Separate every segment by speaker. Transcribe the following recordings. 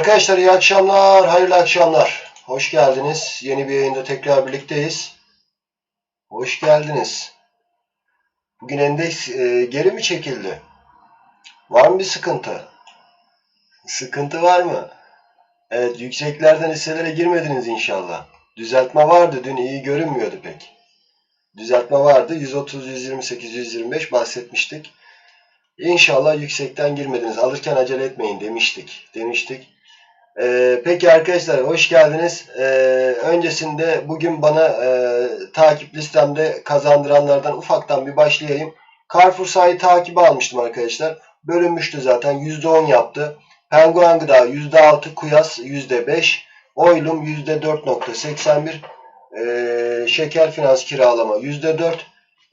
Speaker 1: Arkadaşlar iyi akşamlar, hayırlı akşamlar. Hoş geldiniz. Yeni bir yayında tekrar birlikteyiz. Hoş geldiniz. Bugün endeks e, geri mi çekildi? Var mı bir sıkıntı? Sıkıntı var mı? Evet, yükseklerden hisselere girmediniz inşallah. Düzeltme vardı, dün iyi görünmüyordu pek. Düzeltme vardı, 130, 128, 125 bahsetmiştik. İnşallah yüksekten girmediniz. Alırken acele etmeyin demiştik. Demiştik. Ee, peki arkadaşlar hoş geldiniz. Ee, öncesinde bugün bana e, takip listemde kazandıranlardan ufaktan bir başlayayım. Carrefour sayı takibi almıştım arkadaşlar. Bölünmüştü zaten. %10 yaptı. Penguen Gıda %6, Kuyas %5, Oylum %4.81, ee, Şeker Finans kiralama %4,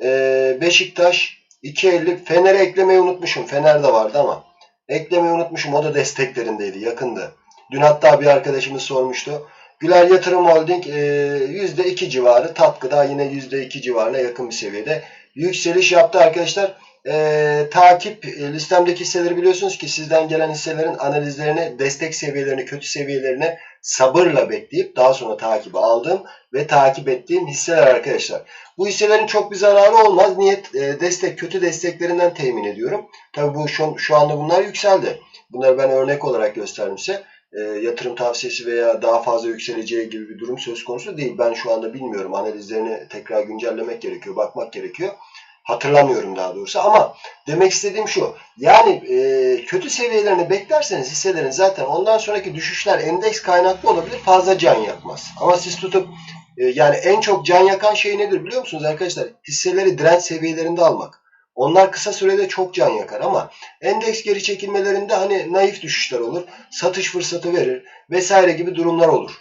Speaker 1: ee, Beşiktaş 2.50 Fener'e eklemeyi unutmuşum. Fener de vardı ama. Eklemeyi unutmuşum. O da desteklerindeydi. Yakındı. Dün hatta bir arkadaşımız sormuştu. Güler Yatırım Holding e, %2 civarı. Tatkıda yine %2 civarına yakın bir seviyede. Yükseliş yaptı arkadaşlar. E, takip e, listemdeki hisseleri biliyorsunuz ki sizden gelen hisselerin analizlerini, destek seviyelerini, kötü seviyelerini sabırla bekleyip daha sonra takibi aldığım ve takip ettiğim hisseler arkadaşlar. Bu hisselerin çok bir zararı olmaz. Niyet e, destek, kötü desteklerinden temin ediyorum. Tabi bu şu, şu anda bunlar yükseldi. Bunları ben örnek olarak gösterdim size. E, yatırım tavsiyesi veya daha fazla yükseleceği gibi bir durum söz konusu değil. Ben şu anda bilmiyorum. Analizlerini tekrar güncellemek gerekiyor, bakmak gerekiyor. Hatırlamıyorum daha doğrusu ama demek istediğim şu. Yani e, kötü seviyelerini beklerseniz hisselerin zaten ondan sonraki düşüşler endeks kaynaklı olabilir fazla can yakmaz. Ama siz tutup e, yani en çok can yakan şey nedir biliyor musunuz arkadaşlar? Hisseleri direnç seviyelerinde almak. Onlar kısa sürede çok can yakar ama endeks geri çekilmelerinde hani naif düşüşler olur. Satış fırsatı verir vesaire gibi durumlar olur.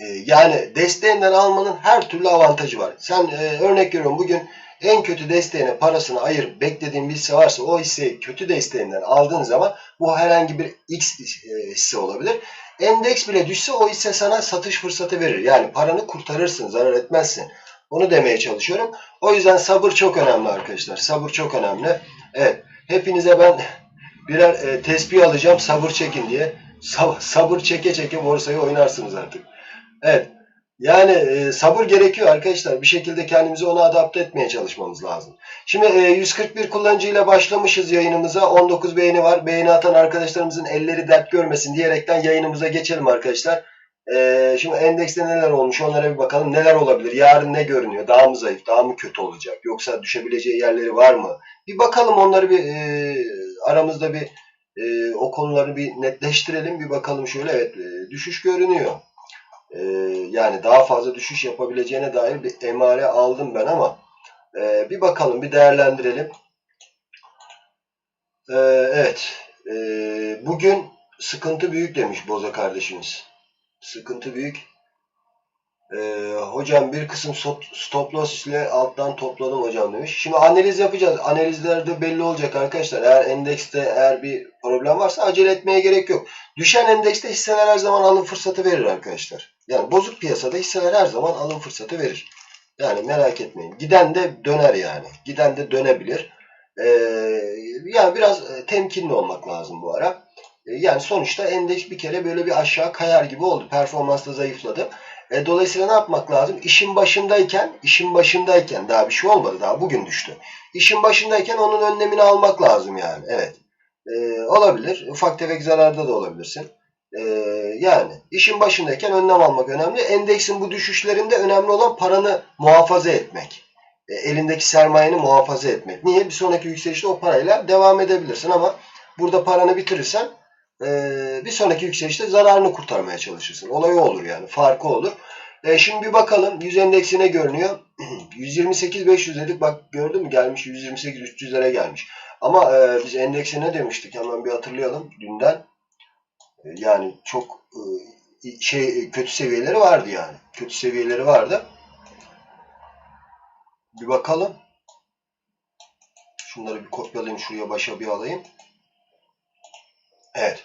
Speaker 1: E, yani desteğinden almanın her türlü avantajı var. Sen e, örnek veriyorum bugün en kötü desteğine parasını ayır beklediğin bir hisse varsa o hisseyi kötü desteğinden aldığın zaman bu herhangi bir X e, hisse olabilir. Endeks bile düşse o hisse sana satış fırsatı verir. Yani paranı kurtarırsın, zarar etmezsin. Onu demeye çalışıyorum. O yüzden sabır çok önemli arkadaşlar. Sabır çok önemli. Evet. Hepinize ben birer e, tespih alacağım sabır çekin diye. Sab sabır çeke çeke borsayı oynarsınız artık. Evet. Yani e, sabır gerekiyor arkadaşlar. Bir şekilde kendimizi ona adapte etmeye çalışmamız lazım. Şimdi e, 141 kullanıcıyla başlamışız yayınımıza. 19 beğeni var. Beğeni atan arkadaşlarımızın elleri dert görmesin diyerekten yayınımıza geçelim arkadaşlar. E, şimdi endekste neler olmuş onlara bir bakalım. Neler olabilir? Yarın ne görünüyor? Daha mı zayıf? Daha mı kötü olacak? Yoksa düşebileceği yerleri var mı? Bir bakalım onları bir e, aramızda bir e, o konuları bir netleştirelim. Bir bakalım şöyle. Evet e, düşüş görünüyor. Ee, yani daha fazla düşüş yapabileceğine dair bir emare aldım ben ama e, bir bakalım bir değerlendirelim. Ee, evet e, bugün sıkıntı büyük demiş Boza kardeşimiz. Sıkıntı büyük. Ee, hocam bir kısım stop loss ile alttan topladım hocam demiş. Şimdi analiz yapacağız. Analizlerde belli olacak arkadaşlar. Eğer endekste eğer bir problem varsa acele etmeye gerek yok. Düşen endekste hisseler her zaman alım fırsatı verir arkadaşlar. Yani bozuk piyasada hisseler her zaman alım fırsatı verir. Yani merak etmeyin. Giden de döner yani. Giden de dönebilir. Ee, yani biraz e, temkinli olmak lazım bu ara. Ee, yani sonuçta endeks bir kere böyle bir aşağı kayar gibi oldu. Performans da zayıfladı. E, dolayısıyla ne yapmak lazım? İşin başındayken, işin başındayken daha bir şey olmadı daha bugün düştü. İşin başındayken onun önlemini almak lazım yani. Evet. E, olabilir. Ufak tefek zararda da olabilirsin. E, yani işin başındayken önlem almak önemli. Endeksin bu düşüşlerinde önemli olan paranı muhafaza etmek. E, elindeki sermayeni muhafaza etmek. Niye? Bir sonraki yükselişte o parayla devam edebilirsin ama burada paranı bitirirsen bir sonraki yükselişte zararını kurtarmaya çalışırsın. Olay olur yani. Farkı olur. E, şimdi bir bakalım. 100 endeksi ne görünüyor? 128 500 dedik. Bak gördün mü? Gelmiş 128 300'lere gelmiş. Ama e, biz endeksi ne demiştik? Hemen bir hatırlayalım. Dünden e, yani çok e, şey kötü seviyeleri vardı yani. Kötü seviyeleri vardı. Bir bakalım. Şunları bir kopyalayayım. Şuraya başa bir alayım. Evet.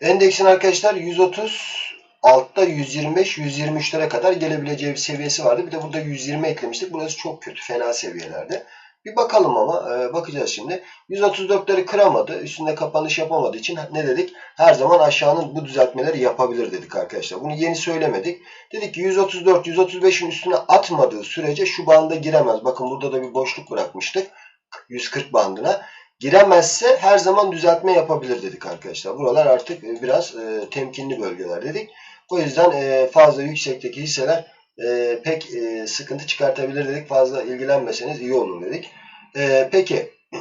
Speaker 1: Endeksin arkadaşlar 130 altta 125 123'lere kadar gelebileceği bir seviyesi vardı. Bir de burada 120 eklemiştik. Burası çok kötü. Fena seviyelerde. Bir bakalım ama e, bakacağız şimdi. 134'leri kıramadı. Üstünde kapanış yapamadığı için ne dedik? Her zaman aşağının bu düzeltmeleri yapabilir dedik arkadaşlar. Bunu yeni söylemedik. Dedik ki 134 135'in üstüne atmadığı sürece şu banda giremez. Bakın burada da bir boşluk bırakmıştık. 140 bandına. Giremezse her zaman düzeltme yapabilir dedik arkadaşlar. Buralar artık e, biraz e, temkinli bölgeler dedik. O yüzden e, fazla yüksekteki hisseler e, pek e, sıkıntı çıkartabilir dedik. Fazla ilgilenmeseniz iyi olur dedik. E, peki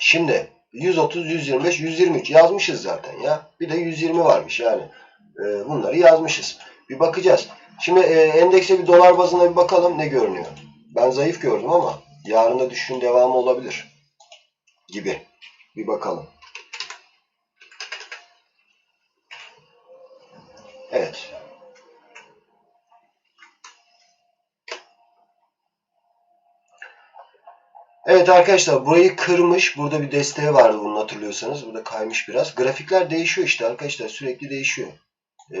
Speaker 1: şimdi 130, 125, 123 yazmışız zaten ya. Bir de 120 varmış yani. E, bunları yazmışız. Bir bakacağız. Şimdi e, endekse bir dolar bazına bir bakalım ne görünüyor. Ben zayıf gördüm ama yarın da düşüşün devamı olabilir gibi. Bir bakalım. Evet. Evet arkadaşlar burayı kırmış. Burada bir desteği vardı bunu hatırlıyorsanız. Burada kaymış biraz. Grafikler değişiyor işte arkadaşlar. Sürekli değişiyor. Ee,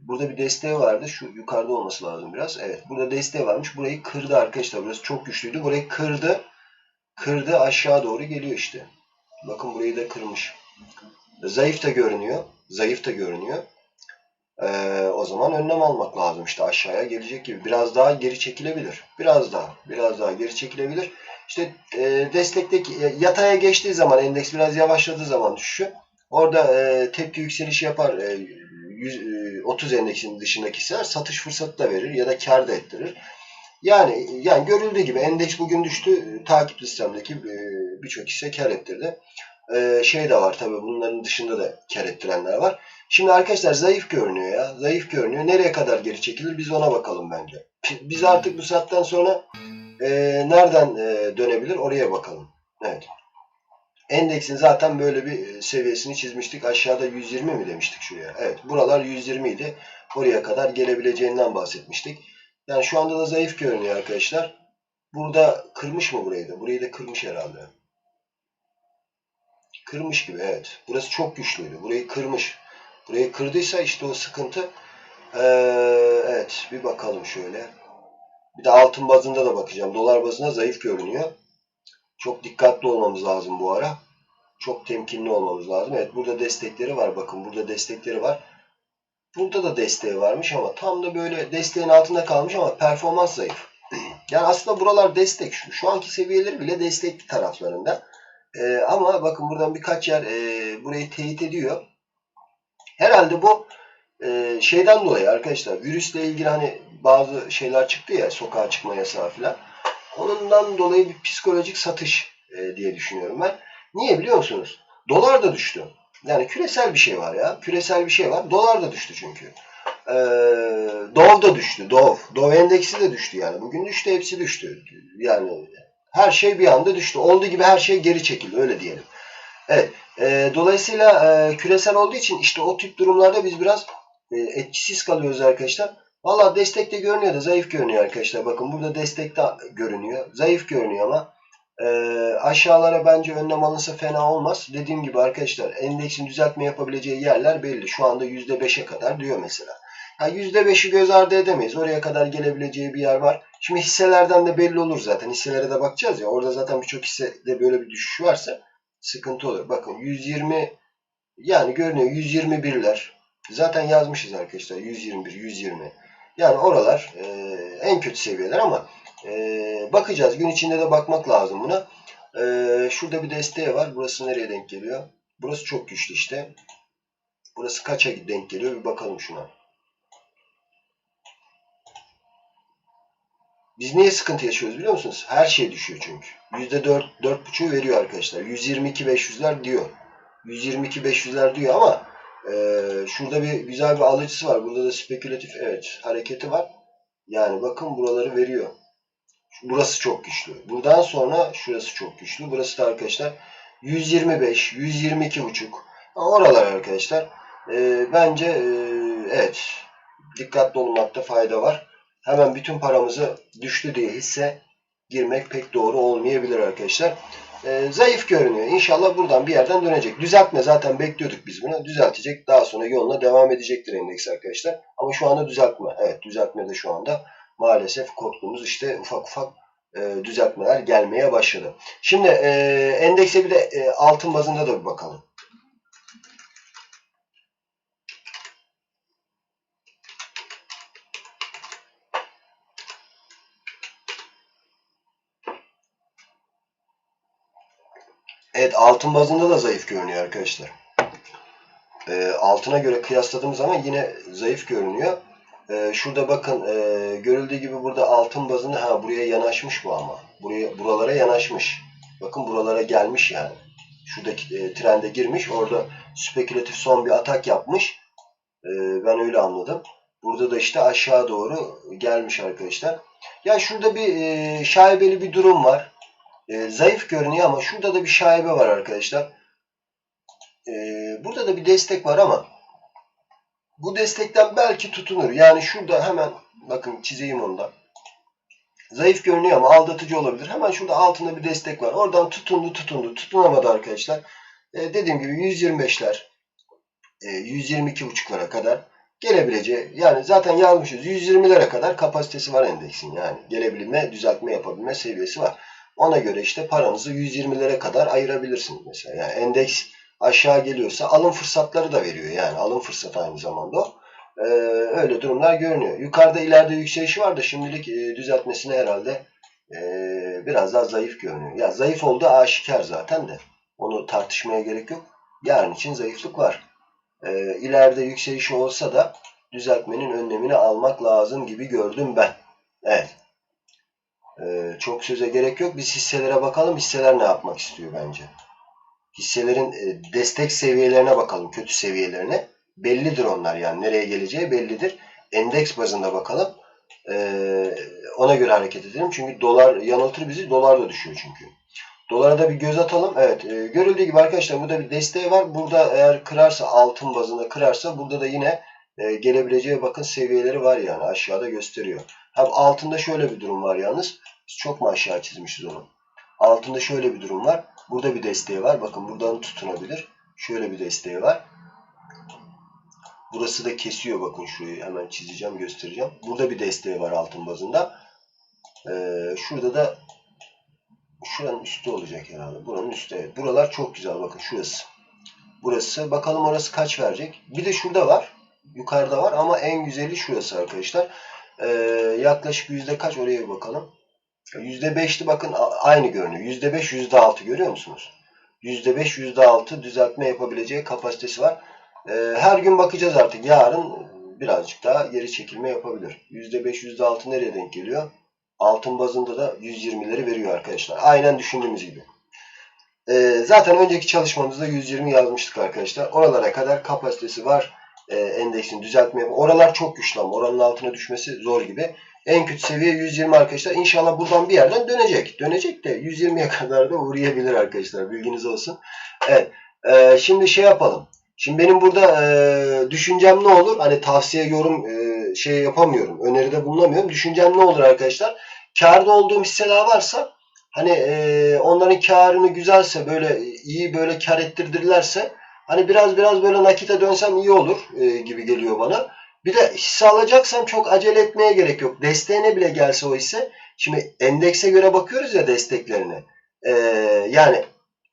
Speaker 1: burada bir desteği vardı. Şu yukarıda olması lazım biraz. Evet burada desteği varmış. Burayı kırdı arkadaşlar. Burası çok güçlüydü. Burayı kırdı. Kırdı aşağı doğru geliyor işte. Bakın burayı da kırmış. Zayıf da görünüyor. Zayıf da görünüyor. Ee, o zaman önlem almak lazım işte aşağıya gelecek gibi. Biraz daha geri çekilebilir. Biraz daha. Biraz daha geri çekilebilir. İşte e, destekteki e, yataya geçtiği zaman endeks biraz yavaşladığı zaman düşüşü orada e, tepki yükselişi yapar. E, 100, e, 30 endeksin dışındaki hisseler satış fırsatı da verir ya da kar da ettirir. Yani yani görüldüğü gibi endeks bugün düştü. Takip listemdeki e, birçok hisse kar ettirdi. E, şey de var tabii bunların dışında da kar ettirenler var. Şimdi arkadaşlar zayıf görünüyor ya. Zayıf görünüyor. Nereye kadar geri çekilir biz ona bakalım bence. Biz artık bu saatten sonra e, nereden e, dönebilir oraya bakalım. Evet. Endeksin zaten böyle bir seviyesini çizmiştik. Aşağıda 120 mi demiştik şuraya? Evet. Buralar 120 idi. Oraya kadar gelebileceğinden bahsetmiştik. Yani şu anda da zayıf görünüyor arkadaşlar. Burada kırmış mı burayı da? Burayı da kırmış herhalde. Kırmış gibi evet. Burası çok güçlüydü. Burayı kırmış. Burayı kırdıysa işte o sıkıntı. Ee, evet bir bakalım şöyle. Bir de altın bazında da bakacağım. Dolar bazında zayıf görünüyor. Çok dikkatli olmamız lazım bu ara. Çok temkinli olmamız lazım. Evet burada destekleri var. Bakın burada destekleri var. Burada da desteği varmış ama tam da böyle desteğin altında kalmış ama performans zayıf. Yani aslında buralar destek. Şu, şu anki seviyeleri bile destek taraflarında. Ee, ama bakın buradan birkaç yer e, burayı teyit ediyor. Herhalde bu e, şeyden dolayı arkadaşlar virüsle ilgili hani bazı şeyler çıktı ya sokağa çıkma yasağı falan. Onundan dolayı bir psikolojik satış e, diye düşünüyorum ben. Niye biliyor musunuz? Dolar da düştü. Yani küresel bir şey var ya. Küresel bir şey var. Dolar da düştü çünkü. Ee, Dov da düştü. Dov. Dov endeksi de düştü yani. Bugün düştü. Hepsi düştü. Yani her şey bir anda düştü. Olduğu gibi her şey geri çekildi. Öyle diyelim. Evet. E, dolayısıyla e, küresel olduğu için işte o tip durumlarda biz biraz e, etkisiz kalıyoruz arkadaşlar. Valla destek de görünüyor da zayıf görünüyor arkadaşlar. Bakın burada destek de görünüyor. Zayıf görünüyor ama e, aşağılara bence önlem alınsa fena olmaz. Dediğim gibi arkadaşlar endeksin düzeltme yapabileceği yerler belli. Şu anda %5'e kadar diyor mesela. Yani %5'i göz ardı edemeyiz. Oraya kadar gelebileceği bir yer var. Şimdi hisselerden de belli olur zaten. Hisselere de bakacağız ya. Orada zaten birçok hissede böyle bir düşüş varsa sıkıntı olur. Bakın 120 yani görünüyor 121'ler. Zaten yazmışız arkadaşlar 121, 120. Yani oralar e, en kötü seviyeler ama e, bakacağız. Gün içinde de bakmak lazım buna. E, şurada bir desteği var. Burası nereye denk geliyor? Burası çok güçlü işte. Burası kaça denk geliyor? Bir bakalım şuna. Biz niye sıkıntı yaşıyoruz biliyor musunuz? Her şey düşüyor çünkü. %4, 4.5'u veriyor arkadaşlar. 122 500'ler diyor. 122 500'ler diyor ama e, şurada bir güzel bir alıcısı var. Burada da spekülatif evet hareketi var. Yani bakın buraları veriyor. Burası çok güçlü. Buradan sonra şurası çok güçlü. Burası da arkadaşlar 125, 122 buçuk. Oralar arkadaşlar. E, bence e, evet dikkatli olmakta fayda var hemen bütün paramızı düştü diye hisse girmek pek doğru olmayabilir arkadaşlar. Ee, zayıf görünüyor. İnşallah buradan bir yerden dönecek. Düzeltme zaten bekliyorduk biz bunu. Düzeltecek. Daha sonra yoluna devam edecektir endeks arkadaşlar. Ama şu anda düzeltme. Evet düzeltme de şu anda maalesef korktuğumuz işte ufak ufak e, düzeltmeler gelmeye başladı. Şimdi e, endekse bir de e, altın bazında da bir bakalım. Evet altın bazında da zayıf görünüyor arkadaşlar. E, altına göre kıyasladığımız zaman yine zayıf görünüyor. E, şurada bakın e, görüldüğü gibi burada altın bazında ha buraya yanaşmış bu ama. Buraya buralara yanaşmış. Bakın buralara gelmiş yani. Şuradaki e, trende girmiş. Orada spekülatif son bir atak yapmış. E, ben öyle anladım. Burada da işte aşağı doğru gelmiş arkadaşlar. Ya şurada bir e, şaibeli bir durum var. E, zayıf görünüyor ama şurada da bir şaibe var arkadaşlar. E, burada da bir destek var ama bu destekten belki tutunur. Yani şurada hemen bakın çizeyim onu da. Zayıf görünüyor ama aldatıcı olabilir. Hemen şurada altında bir destek var. Oradan tutundu tutundu. Tutunamadı arkadaşlar. E, dediğim gibi 125'ler e, 122.5'lara kadar gelebileceği yani zaten yazmışız 120'lere kadar kapasitesi var endeksin yani gelebilme düzeltme yapabilme seviyesi var. Ona göre işte paranızı 120'lere kadar ayırabilirsiniz mesela. Yani endeks aşağı geliyorsa alım fırsatları da veriyor yani alım fırsatı aynı zamanda o. Ee, öyle durumlar görünüyor. Yukarıda ileride yükselişi var da şimdilik e, düzeltmesine herhalde e, biraz daha zayıf görünüyor. Ya zayıf olduğu aşikar zaten de onu tartışmaya gerek yok. Yarın için zayıflık var. Ee, ileride yükselişi olsa da düzeltmenin önlemini almak lazım gibi gördüm ben. Evet. Ee, çok söze gerek yok. Biz hisselere bakalım. Hisseler ne yapmak istiyor bence. Hisselerin e, destek seviyelerine bakalım. Kötü seviyelerine. Bellidir onlar yani. Nereye geleceği bellidir. Endeks bazında bakalım. Ee, ona göre hareket edelim. Çünkü dolar yanıltır bizi. Dolar da düşüyor çünkü. Dolara da bir göz atalım. Evet. E, görüldüğü gibi arkadaşlar burada bir desteği var. Burada eğer kırarsa altın bazında kırarsa burada da yine e, gelebileceği bakın seviyeleri var yani. Aşağıda gösteriyor. Hem altında şöyle bir durum var yalnız. Biz çok mu aşağı çizmişiz onu? Altında şöyle bir durum var. Burada bir desteği var. Bakın buradan tutunabilir. Şöyle bir desteği var. Burası da kesiyor. Bakın şurayı hemen çizeceğim, göstereceğim. Burada bir desteği var altın bazında. Ee, şurada da şuranın üstü olacak herhalde. Buranın üstü. Evet. Buralar çok güzel. Bakın şurası. Burası. Bakalım orası kaç verecek. Bir de şurada var. Yukarıda var ama en güzeli şurası arkadaşlar. Ee, yaklaşık yüzde kaç oraya bakalım. Yüzde beşli bakın aynı görünüyor. Yüzde beş, yüzde altı görüyor musunuz? Yüzde beş, yüzde altı düzeltme yapabileceği kapasitesi var. Ee, her gün bakacağız artık. Yarın birazcık daha geri çekilme yapabilir. Yüzde beş, yüzde altı nereye denk geliyor? Altın bazında da 120'leri veriyor arkadaşlar. Aynen düşündüğümüz gibi. Ee, zaten önceki çalışmamızda 120 yazmıştık arkadaşlar. Oralara kadar kapasitesi var. Ee, endeksin düzeltme yap- Oralar çok güçlü ama oranın altına düşmesi zor gibi. En kötü seviye 120 arkadaşlar. İnşallah buradan bir yerden dönecek. Dönecek de 120'ye kadar da uğrayabilir arkadaşlar. Bilginiz olsun. Evet. Ee, şimdi şey yapalım. Şimdi benim burada e, düşüncem ne olur? Hani tavsiye, yorum e, şey yapamıyorum. Öneride bulunamıyorum. Düşüncem ne olur arkadaşlar? Karda olduğum hisseler varsa hani e, onların karını güzelse böyle iyi böyle kar ettirdirlerse hani biraz biraz böyle nakite dönsem iyi olur e, gibi geliyor bana. Bir de hisse alacaksam çok acele etmeye gerek yok. Desteğine bile gelse o hisse. Şimdi endekse göre bakıyoruz ya desteklerine. E, yani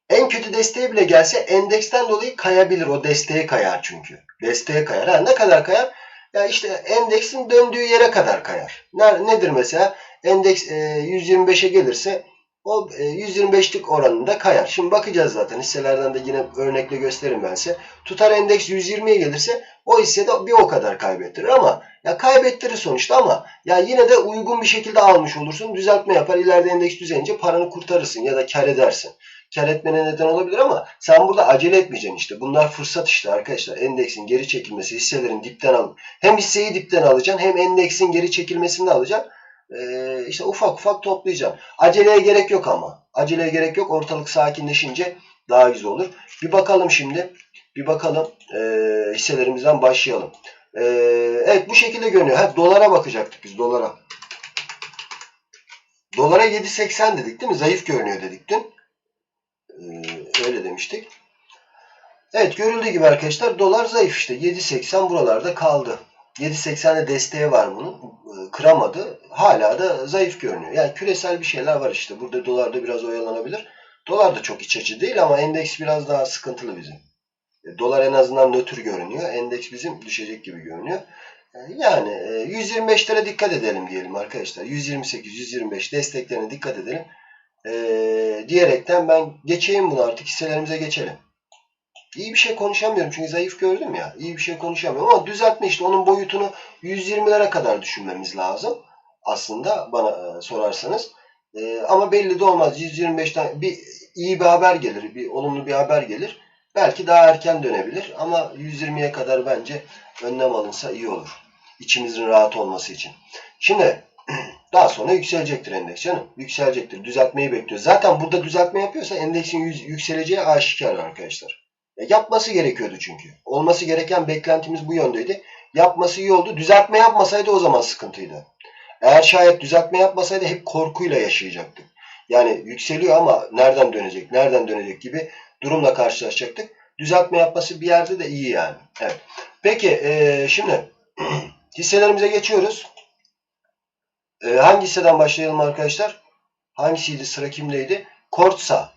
Speaker 1: en kötü desteği bile gelse endeksten dolayı kayabilir. O desteğe kayar çünkü. Desteğe kayar. Ha, ne kadar kayar? Ya işte endeksin döndüğü yere kadar kayar. Ne, nedir mesela? Endeks e, 125'e gelirse 125'lik oranında kayar. Şimdi bakacağız zaten. Hisselerden de yine örnekle gösteririm ben size. Tutar endeks 120'ye gelirse o hisse de bir o kadar kaybettirir ama ya kaybettirir sonuçta ama ya yine de uygun bir şekilde almış olursun. Düzeltme yapar. İleride endeks düzelince paranı kurtarırsın ya da kar edersin kar etmene neden olabilir ama sen burada acele etmeyeceksin işte. Bunlar fırsat işte arkadaşlar. Endeksin geri çekilmesi, hisselerin dipten alıp hem hisseyi dipten alacaksın hem endeksin geri çekilmesini de alacaksın. Ee, işte ufak ufak toplayacaksın. Aceleye gerek yok ama. Aceleye gerek yok. Ortalık sakinleşince daha güzel olur. Bir bakalım şimdi. Bir bakalım e, hisselerimizden başlayalım. E, evet bu şekilde görünüyor. Ha, dolara bakacaktık biz dolara. Dolara 7.80 dedik değil mi? Zayıf görünüyor dedik dün. Ee, öyle demiştik. Evet görüldüğü gibi arkadaşlar dolar zayıf işte 7.80 buralarda kaldı. 7.80'de desteği var bunun. E, Kıramadı. Hala da zayıf görünüyor. Yani küresel bir şeyler var işte. Burada dolar da biraz oyalanabilir. Dolar da çok iç açıcı değil ama endeks biraz daha sıkıntılı bizim. E, Dolar en azından nötr görünüyor. Endeks bizim düşecek gibi görünüyor. E, Yani e, 125'lere dikkat edelim diyelim arkadaşlar. 128, 125 desteklerine dikkat edelim. E, diyerekten ben geçeyim bunu artık hisselerimize geçelim. İyi bir şey konuşamıyorum çünkü zayıf gördüm ya. İyi bir şey konuşamıyorum ama düzeltme işte onun boyutunu 120'lere kadar düşünmemiz lazım. Aslında bana e, sorarsanız. E, ama belli de olmaz. 125'ten bir iyi bir haber gelir, bir olumlu bir haber gelir. Belki daha erken dönebilir ama 120'ye kadar bence önlem alınsa iyi olur. İçimizin rahat olması için. Şimdi daha sonra yükselecektir endeks canım. Yükselecektir. Düzeltmeyi bekliyor. Zaten burada düzeltme yapıyorsa endeksin yükseleceği aşikar arkadaşlar. Ya yapması gerekiyordu çünkü. Olması gereken beklentimiz bu yöndeydi. Yapması iyi oldu. Düzeltme yapmasaydı o zaman sıkıntıydı. Eğer şayet düzeltme yapmasaydı hep korkuyla yaşayacaktık. Yani yükseliyor ama nereden dönecek, nereden dönecek gibi durumla karşılaşacaktık. Düzeltme yapması bir yerde de iyi yani. Evet. Peki eee, şimdi hisselerimize geçiyoruz. Eee, hangi hisseden başlayalım arkadaşlar? Hangisiydi? Sıra kimdeydi? Kortsa.